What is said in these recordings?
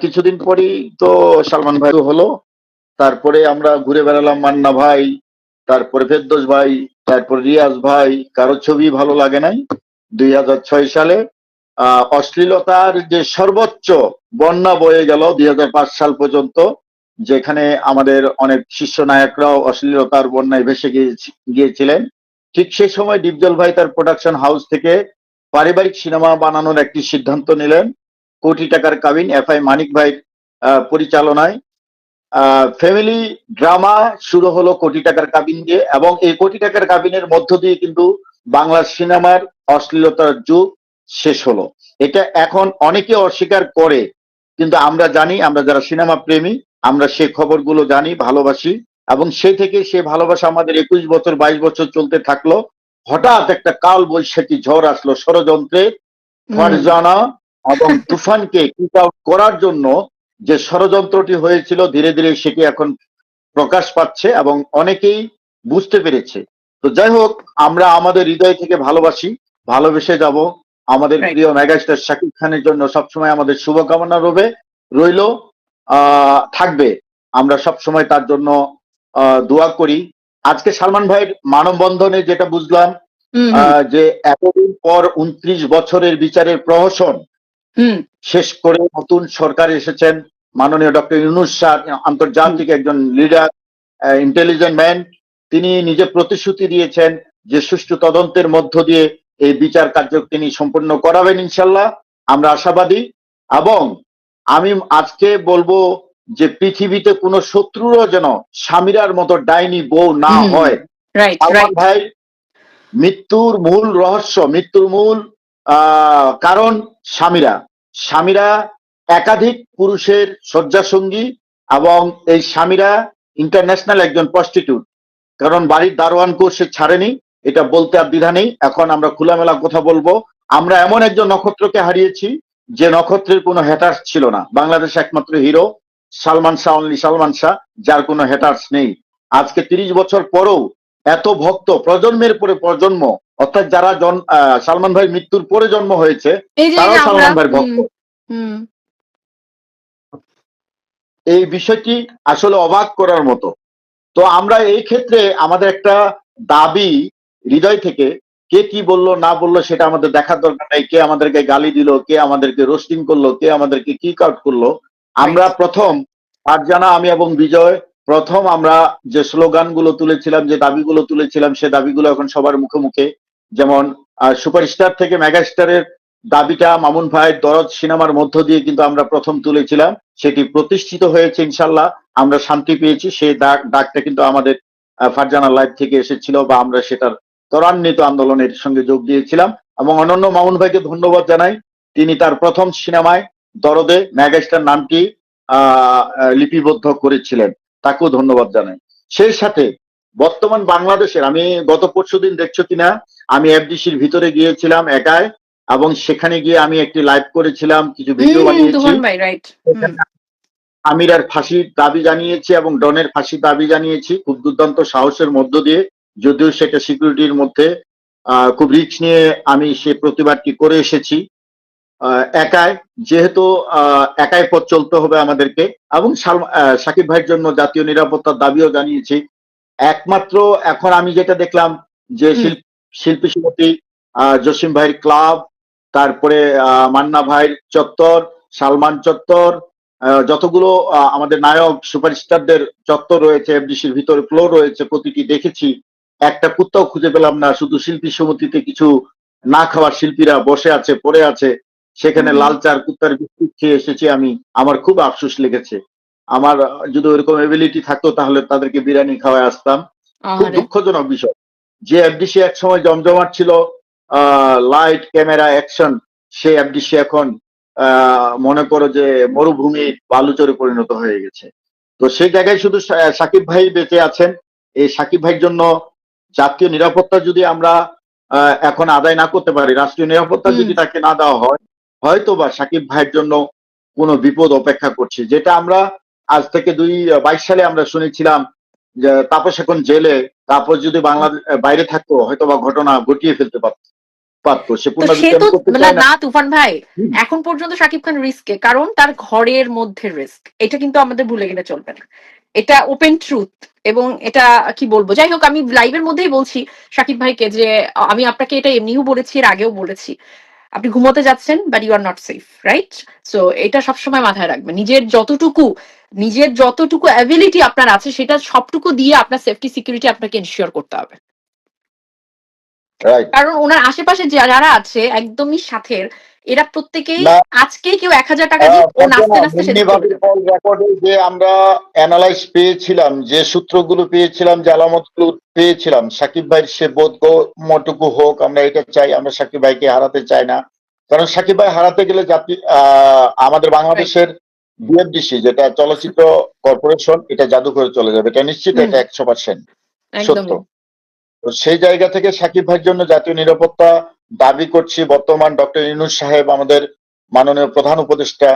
কিছুদিন পরেই তো সালমান ভাই হলো, তারপরে আমরা ঘুরে বেড়ালাম মান্না ভাই, তারপরে ফেরদোস ভাই, তারপর রিয়াজ ভাই, কারও ছবি ভালো লাগে নাই। দুই হাজার ছয় সালে অশ্লীলতার যে সর্বোচ্চ বন্যা বয়ে গেল দুই হাজার পাঁচ সাল পর্যন্ত, যেখানে আমাদের অনেক শীর্ষ নায়করাও অশ্লীলতার বন্যায় ভেসে গিয়েছি- গিয়েছিলেন। ঠিক সেই সময় ডিপজল ভাই তার প্রোডাকশন হাউস থেকে পারিবারিক সিনেমা বানানোর একটি সিদ্ধান্ত নিলেন। কোটি টাকার কাবিন এফ আই মানিক ভাই পরিচালনায়। ফ্যামিলি ড্রামা শুরু হলো কোটি টাকার কাবিন দিয়ে এবং এই কোটি টাকার কাবিনের মধ্য দিয়ে কিন্তু বাংলা সিনেমার অশ্লীলতার যুগ শেষ হলো। এটা এখন অনেকে অস্বীকার করে কিন্তু আমরা জানি আমরা যারা সিনেমা প্রেমী আমরা সে খবরগুলো জানি ভালোবাসি এবং সে থেকে সে ভালোবাসা আমাদের একুশ বছর বাইশ বছর চলতে থাকল। হঠাৎ একটা কাল বৈশাখী ঝড় আসলো ষড়যন্ত্রের ফারজানা এবং তুফানকে কিক আউট করার জন্য যে ষড়যন্ত্রটি হয়েছিল ধীরে ধীরে সেটি এখন প্রকাশ পাচ্ছে এবং অনেকেই বুঝতে পেরেছে। তো যাই হোক আমরা আমাদের হৃদয় থেকে ভালোবাসি ভালোবেসে যাব। আমাদের. প্রিয় মেগাস্টার শাকিব খানের জন্য সবসময় আমাদের শুভকামনা রবে রইল আহ থাকবে। আমরা সব সময় তার জন্য আহ দোয়া করি। আজকে সালমান ভাইয়ের মানববন্ধনে যেটা বুঝলাম যে এতদিন পর উনত্রিশ বছরের বিচারের প্রহসন শেষ করে নতুন সরকার এসেছেন মাননীয় ডক্টর ইউনুস শাহ আন্তর্জাতিক একজন লিডার ইন্টেলিজেন্ট ম্যান তিনি নিজে প্রতিশ্রুতি দিয়েছেন যে সুষ্ঠু তদন্তের মধ্য দিয়ে এই বিচার কার্য তিনি সম্পূর্ণ করাবেন ইনশাল্লাহ। আমরা আশাবাদী। এবং আমি আজকে বলব যে পৃথিবীতে কোনো শত্রুরও যেন স্বামীরার মতো ডাইনি বউ না হয়। ভাই মৃত্যুর মূল রহস্য মৃত্যুর মূল কারণ স্বামীরা স্বামীরা একাধিক পুরুষের শয্যাসঙ্গী এবং এই স্বামীরা ইন্টারন্যাশনাল একজন প্রস্টিটিউট কারণ বাড়ির দারোয়ানকেও সে ছাড়েনি, এটা বলতে আর দ্বিধা নেই। এখন আমরা খোলামেলা কথা বলব। আমরা এমন একজন নক্ষত্রকে হারিয়েছি, যে নক্ষত্রের কোনো হ্যাটার্স ছিল না। বাংলাদেশ একমাত্র হিরো, সালমান শাহ অনলি সালমান শাহ, যার কোনো হ্যাটার্স নেই। আজকে তিরিশ বছর পরেও এত ভক্ত, প্রজন্মের পরে প্রজন্ম অর্থাৎ যারা জন সালমান ভাই মৃত্যুর পরে জন্ম হয়েছে তারাও সালমান ভাইয়ের ভক্ত। এই বিষয়টি আসলে অবাক করার মতো। তো আমরা এই ক্ষেত্রে আমাদের একটা দাবি হৃদয় থেকে কে কি বলল না বলল সেটা আমাদের দেখার দরকার নাই। কে আমাদেরকে গালি দিল কে আমাদেরকে রোস্টিং করল কে আমাদেরকে কিক আউট করল। আমরা প্রথম জানা আমি এবং বিজয় প্রথম আমরা যে স্লোগানগুলো তুলেছিলাম যে দাবিগুলো তুলেছিলাম সে দাবিগুলো এখন সবার মুখে মুখে যেমন সুপারস্টার থেকে মেগাস্টারের দাবিটা মামুন ভাইয়ের দরদ সিনেমার মধ্য দিয়ে কিন্তু আমরা প্রথম তুলেছিলাম। সেটি প্রতিষ্ঠিত হয়েছে ইনশাল্লাহ। আমরা শান্তি পেয়েছি। সেই ডাক ডাকটা কিন্তু আমাদের ফারজানা লাইভ থেকে এসেছিল বা আমরা সেটার ত্বরান্বিত আন্দোলনের সঙ্গে যোগ দিয়েছিলাম। এবং অনন্য মামুন ভাইকে ধন্যবাদ জানাই। তিনি তার প্রথম সিনেমায় দরদে ম্যাগাস্টার নামটি লিপিবদ্ধ করেছিলেন। তাকেও ধন্যবাদ জানাই। সেই সাথে বর্তমান বাংলাদেশের আমি গত পরশু দিন দেখছ কিনা আমি এফডিসির ভিতরে গিয়েছিলাম একাই এবং সেখানে গিয়ে আমি একটি লাইভ করেছিলাম কিছু ভিডিও বানিয়েছি। আমিরার ফাঁসির দাবি জানিয়েছি এবং ডনের ফাঁসির দাবি জানিয়েছি খুব দুর্দান্ত সাহসের মধ্য দিয়ে যদিও সেটা সিকিউরিটির মধ্যে আহ, খুব রিস্ক নিয়ে আমি সে প্রতিবাদটি করে এসেছি। আহ, একাই যেহেতু আহ, একাই পথ চলতে হবে আমাদেরকে এবং সাকিব ভাইয়ের জন্য জাতীয় নিরাপত্তার দাবিও জানিয়েছি একমাত্র এখন আমি যেটা দেখলাম যে। শিল্প- শিল্পী সমিতি আহ, জসিম ভাইয়ের ক্লাব তারপরে আহ, মান্না ভাইয়ের চত্বর সালমান চত্বর যতগুলো আমাদের নায়ক সুপারস্টারদের চত্বর রয়েছে এফডিসির ভিতরে ফ্লোর রয়েছে প্রতিটি দেখেছি একটা কুত্তাও খুঁজে পেলাম না শুধু শিল্পী সমিতিতে কিছু না খাওয়ার শিল্পীরা বসে আছে পড়ে আছে সেখানে। লাল চার কুত্তার বিস্কুট খেয়ে এসেছি আমি আমার খুব আফসোস লেগেছে আমার যদি ওইরকম এবিলিটি থাকতো তাহলে তাদেরকে বিরিয়ানি খাওয়ায় আসতাম। খুব দুঃখজনক বিষয়। যে এফডিসি এক সময় জমজমাট ছিল লাইট ক্যামেরা অ্যাকশন সে এফডিসি এখন মনে করো যে মরুভূমি বালুচরে পরিণত হয়ে গেছে। তো সেই জায়গায় শুধু সাকিব ভাই বেঁচে আছেন। এই সাকিব ভাইয়ের জন্য জাতীয় নিরাপত্তা যদি আমরা আহ, এখন আদায় না করতে পারি রাষ্ট্রীয় নিরাপত্তা যদি তাকে না দেওয়া হয় হয়তো বা সাকিব ভাইয়ের জন্য কোনো বিপদ অপেক্ষা করছে। যেটা আমরা আজ থেকে দুই বাইশ সালে আমরা শুনেছিলাম যে তাপস এখন জেলে তাপস যদি বাংলাদেশ বাইরে থাকতো হয়তো বা ঘটনা ঘটিয়ে ফেলতে পারত সে না তুফান ভাই এখন পর্যন্ত শাকিব খান রিস্কে কারণ তার ঘরের মধ্যে রিস্ক এটা কিন্তু আমাদের ভুলে গেলে চলবে না। এটা ওপেন ট্রুথ এবং এটা কি বলব? যাই হোক আমি লাইভের মধ্যেই বলছি শাকিব ভাইকে যে আমি আপনাকে এটা এমনিও বলেছি এর আগেও বলেছি। আপনি ঘুমোতে যাচ্ছেন but you are not safe right so এটা সবসময় মাথায় রাখবেন। নিজের যতটুকু নিজের যতটুকু অ্যাবিলিটি আপনার আছে সেটা সবটুকু দিয়ে আপনার সেফটি সিকিউরিটি আপনাকে এনশিওর করতে হবে। কারণ ওনার আশেপাশে যা- যারা আছে একদমই সাথের এরা প্রত্যেকেই। আজকে কেউ এক হাজার টাকা দিয়ে ও নাচতে নাচতে যে আমরা অ্যানালাইজ পেয়েছিলাম যে সূত্রগুলো পেয়েছিলাম যে আলামতগুলো পেয়েছিলাম সাকিব ভাইয়ের সে বোধগম্যটুকু হোক আমরা এটা চাই আমরা সাকিব ভাইকে হারাতে চাই না কারণ সাকিব ভাই হারাতে গেলে জাতি আহ, আমাদের বাংলাদেশের বিএফডিসি যেটা চলচ্চিত্র কর্পোরেশন এটা জাদু করে চলে যাবে এটা নিশ্চিত। এটা একশো পার্সেন্ট সত্য তো সেই জায়গা থেকে সাকিব ভাইয়ের জন্য জাতীয় নিরাপত্তা দাবি করছি বর্তমান ডক্টর ইউনুস সাহেব আমাদের মাননীয় প্রধান উপদেষ্টা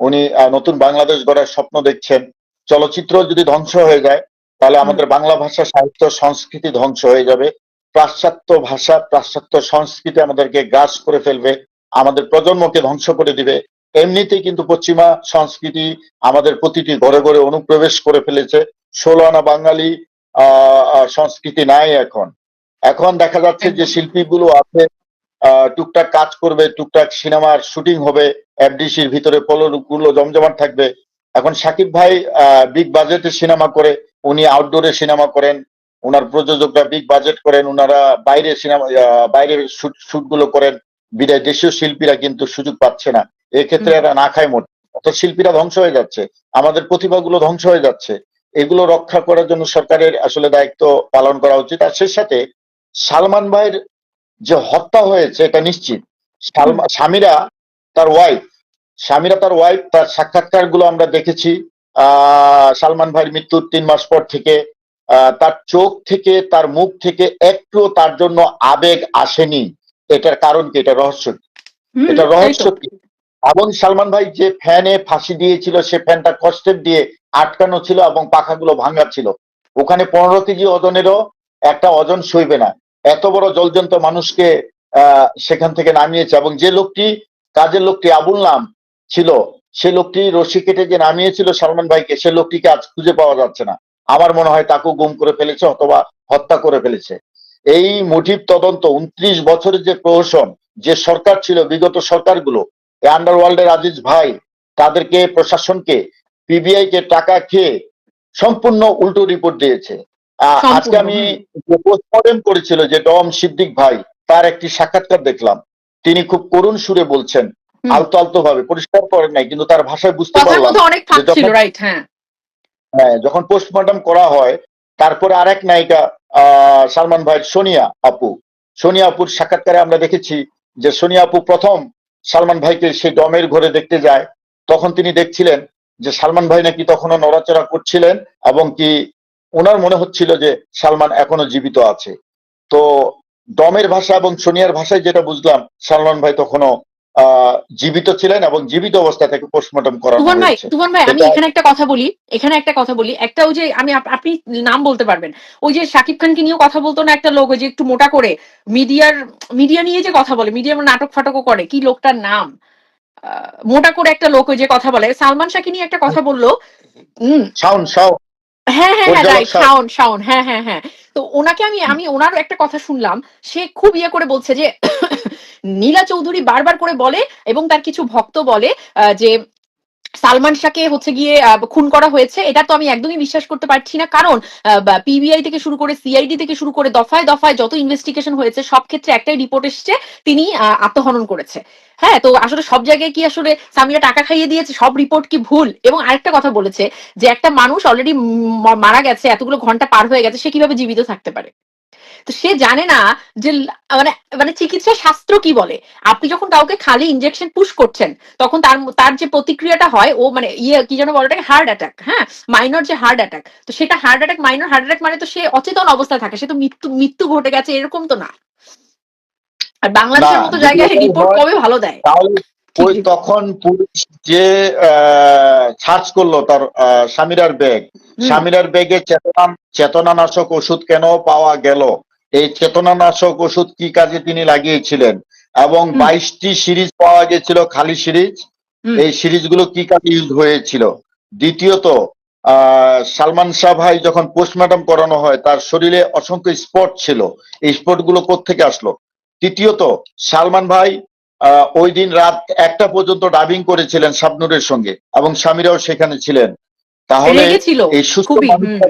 উনি নতুন বাংলাদেশ গড়ার স্বপ্ন দেখছেন। চলচ্চিত্র যদি ধ্বংস হয়ে যায় তাহলে আমাদের বাংলা ভাষা সাহিত্য সংস্কৃতি ধ্বংস হয়ে যাবে। পাশ্চাত্য ভাষা পাশ্চাত্য সংস্কৃতি আমাদেরকে গ্রাস করে ফেলবে আমাদের প্রজন্মকে ধ্বংস করে দিবে। এমনিতেই কিন্তু পশ্চিমা সংস্কৃতি আমাদের প্রতিটি ঘরে ঘরে অনুপ্রবেশ করে ফেলেছে। ষোলো আনা বাঙালি সংস্কৃতি নাই এখন। এখন দেখা যাচ্ছে যে শিল্পীগুলো আছে টুকটাক কাজ করবে, টুকটাক সিনেমার শুটিং হবে, এফডিসির ভিতরে গুলো জমজমাট থাকবে। এখন সাকিব ভাই বিগ বাজেটে সিনেমা করে, উনি আউটডোরে সিনেমা করেন ওনার প্রযোজকরা বিগ বাজেট করেন ওনারা বাইরে সিনেমা বাইরের শুটগুলো করেন। বিদায় দেশীয় শিল্পীরা কিন্তু সুযোগ পাচ্ছে না। এক্ষেত্রে। এরা না খায় মোট অর্থাৎ শিল্পীরা ধ্বংস হয়ে যাচ্ছে। আমাদের প্রতিভাগুলো ধ্বংস হয়ে যাচ্ছে। এগুলো রক্ষা করার জন্য সরকারের আসলে দায়িত্ব পালন করা উচিত। আর সেই সাথে সালমান ভাইয়ের যে হত্যা হয়েছে এটা নিশ্চিত। স্বামীরা তার ওয়াইফ স্বামীরা তার ওয়াইফ তার সাক্ষাৎকারগুলো আমরা দেখেছি আহ সালমান ভাইয়ের মৃত্যুর তিন মাস পর থেকে। আহ, তার চোখ থেকে তার মুখ থেকে একটু তার জন্য আবেগ আসেনি। এটার কারণ কি? এটা রহস্য কি? এটা রহস্য কি? এবং সালমান ভাই যে ফ্যানে ফাঁসি দিয়েছিল সে ফ্যানটা কষ্টের দিয়ে আটকানো ছিল এবং পাখাগুলো ভাঙা ছিল ওখানে পনেরো কেজি ওজনেরও একটা ওজন সইবে না। এত বড় জলজন্ত মানুষকে সেখান থেকে নামিয়েছে এবং যে লোকটি, কাজের লোকটি আবুল নাম ছিল, সে লোকটি রশি কেটে যে নামিয়েছিল সালমান ভাইকে, সে লোকটিকে আজ খুঁজে পাওয়া যাচ্ছে না। আমার মনে হয় তাকেও গুম করে ফেলেছে অথবা হত্যা করে ফেলেছে। এই মোটিভ তদন্ত, উনত্রিশ বছরের যে প্রহসন, যে সরকার ছিল, বিগত সরকারগুলো আন্ডারওয়ার্ল্ডের আজিজ ভাই, তাদেরকে প্রশাসনকে পিবিআই কে টাকা খেয়ে সম্পূর্ণ উল্টো রিপোর্ট দিয়েছে। আজকে আমি পোস্টমর্টেম করেছিল যে ডম সিদ্দিক ভাই তার একটি সাক্ষাৎকার দেখলাম। তিনি খুব করুণ সুরে বলছেন। আলতো আলতো ভাবে পরিষ্কার করেন নাই কিন্তু তার ভাষায় বুঝতে পারলাম হ্যাঁ। হ্যাঁ যখন পোস্টমর্টম করা হয় তারপরে আরেক নায়িকা আহ, সালমান ভাইয়ের সোনিয়া আপু। সোনিয়া আপুর সাক্ষাৎকারে আমরা দেখেছি যে সোনিয়া আপু প্রথম সালমান ভাইকে সেই ডমের ঘরে দেখতে যায়। তখন তিনি দেখছিলেন যে সালমান ভাই নাকি তখনও নড়াচড়া করছিলেন এবং কি ওনার মনে হচ্ছিল যে সালমান এখনও জীবিত আছে। তো ডমের ভাষা এবং সোনিয়ার ভাষায় যেটা বুঝলাম সালমান ভাই তখনও জীবিত ছিলেন এবং জীবিত অবস্থা থেকে পোস্টমর্টম করানো তুফান ভাই তুফান ভাই আমি এখানে একটা কথা বলি এখানে একটা কথা বলি একটা ওই যে আমি আপনি নাম বলতে পারবেন। ওই যে শাকিব খানকে নিয়েও কথা বলতো না একটা লোক ওই যে একটু মোটা করে মিডিয়ার মিডিয়া নিয়ে যে কথা বলে মিডিয়া নাটক ফাটকও করে কি লোকটার নাম? আহ, মোটা করে একটা লোক ওই যে কথা বলে সালমান শাহকে নিয়ে একটা কথা বলল হম শাওন। শাও হ্যাঁ হ্যাঁ হ্যাঁ রাইট শাওন শাওন হ্যাঁ হ্যাঁ হ্যাঁ। তো ওনাকে আমি আমি ওনার একটা কথা শুনলাম। সে খুব ইয়ে করে বলছে যে নীলা চৌধুরী বারবার করে বলে এবং তার কিছু ভক্ত বলে আহ, যে সালমান শাহকে হচ্ছে গিয়ে খুন করা হয়েছে। এটা তো আমি একদমই বিশ্বাস করতে পারছি না। কারণ পিবিআই থেকে শুরু করে সিআইডি থেকে শুরু করে দফায় দফায় যত ইনভেস্টিগেশন হয়েছে, সব ক্ষেত্রে একটাই রিপোর্ট এসছে, তিনি আত্মহনন করেছে। হ্যাঁ তো আসলে সব জায়গায় কি আসলে সামিরা টাকা খাইয়ে দিয়েছে? সব রিপোর্ট কি ভুল? এবং আরেকটা কথা বলেছে যে, একটা মানুষ অলরেডি মারা গেছে, এতগুলো ঘণ্টা পার হয়ে গেছে, সে কীভাবে জীবিত থাকতে পারে? তো সে জানে না যে মানে মানে চিকিৎসা শাস্ত্র কি বলে। আপনি যখন কাউকে খালি ইনজেকশন পুশ করছেন তখন তার তার যে প্রতিক্রিয়াটা হয় ও মানে ইয়ে কি যেন বলে ওটাকে হার্ট অ্যাটাক হ্যাঁ? মাইনর যে হার্ট অ্যাটাক তো সেটা heart attack minor heart attack মানে তো সে অচেতন অবস্থায় থাকে সে তো মৃত্যু মৃত্যু ঘটে গেছে এরকম তো না। আর বাংলাদেশের মতো জায়গায় রিপোর্ট কবে ভালো দেয়? ওই তখন পুলিশ যে সার্চ করল তার স্বামীরার ব্যাগ স্বামীরার ব্যাগে চেতনা চেতনানাশক ওষুধ কেন পাওয়া গেল? এই চেতনানাশক ওষুধ কি কাজে তিনি লাগিয়েছিলেন? এবং বাইশটি সিরিজ পাওয়া গেছিল খালি সিরিজ। এই সিরিজগুলো কি কাজে ইউজ হয়েছিল? দ্বিতীয়ত আহ সালমান শাহ ভাই যখন পোস্টমর্টম করানো হয় তার শরীরে অসংখ্য স্পট ছিল। এই স্পটগুলো কোত্থেকে আসলো? তৃতীয়ত সালমান ভাই আহ, ওই দিন রাত একটা পর্যন্ত ডাবিং করেছিলেন শাবনুরের সঙ্গে এবং স্বামীরাও সেখানে ছিলেন। তাহলে এই সুস্থ।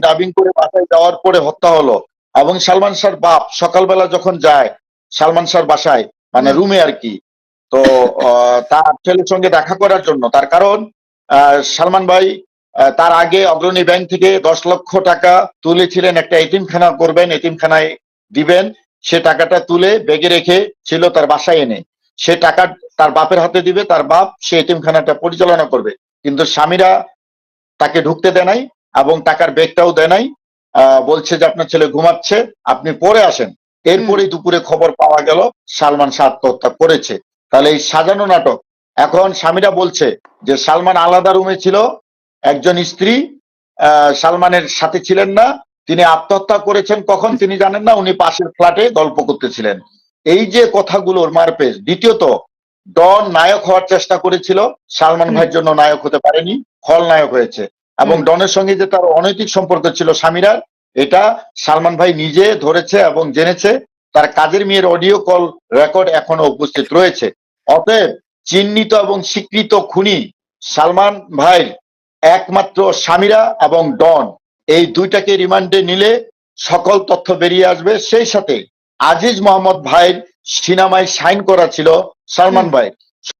ডাবিং করে বাসায় যাওয়ার পরে হত্যা হলো। এবং সালমান শাহর বাপ সকালবেলা যখন যায় সালমান শাহর বাসায় মানে রুমে আর কি তো তার ছেলের সঙ্গে দেখা করার জন্য তার কারণ আহ, সালমান ভাই তার আগে অগ্রণী ব্যাংক থেকে দশ লক্ষ টাকা তুলেছিলেন একটা এতিমখানা করবেন এতিমখানায় দিবেন সে টাকাটা তুলে ব্যাগে রেখে ছিল তার বাসায় এনে। সে টাকা তার বাপের হাতে দিবে তার বাপ সে এতিমখানাটা পরিচালনা করবে। কিন্তু স্বামীরা তাকে ঢুকতে দেয় নাই এবং টাকার ব্যাগটাও দেয় নাই। বলছে যে আপনার ছেলে ঘুমাচ্ছে আপনি পরে আসেন। এরপরে দুপুরে খবর পাওয়া গেল সালমান শাহ আত্মহত্যা করেছে। তাহলে এই সাজানো নাটক এখন স্বামীরা বলছে যে সালমান আলাদা রুমে ছিল একজন স্ত্রী আহ, সালমানের সাথে ছিলেন না তিনি আত্মহত্যা করেছেন কখন তিনি জানেন না উনি পাশের ফ্ল্যাটে গল্প করতেছিলেন। এই যে কথাগুলোর মারপেজ দ্বিতীয়ত ডন নায়ক হওয়ার চেষ্টা করেছিল সালমান। ভাইয়ের জন্য নায়ক হতে পারেনি খলনায়ক হয়েছে। এবং ডনের সঙ্গে যে তার অনৈতিক সম্পর্ক ছিল স্বামীরা এটা সালমান ভাই নিজে ধরেছে এবং জেনেছে। তার কাজের মেয়ের অডিও কল রেকর্ড এখনও উপস্থিত রয়েছে। অতএব চিহ্নিত এবং স্বীকৃত খুনি সালমান ভাই একমাত্র স্বামীরা এবং ডন। এই দুইটাকে রিমান্ডে নিলে সকল তথ্য বেরিয়ে আসবে। সেই সাথে আজিজ মোহাম্মদ ভাইয়ের সিনেমায় সাইন করা ছিল সালমান। ভাই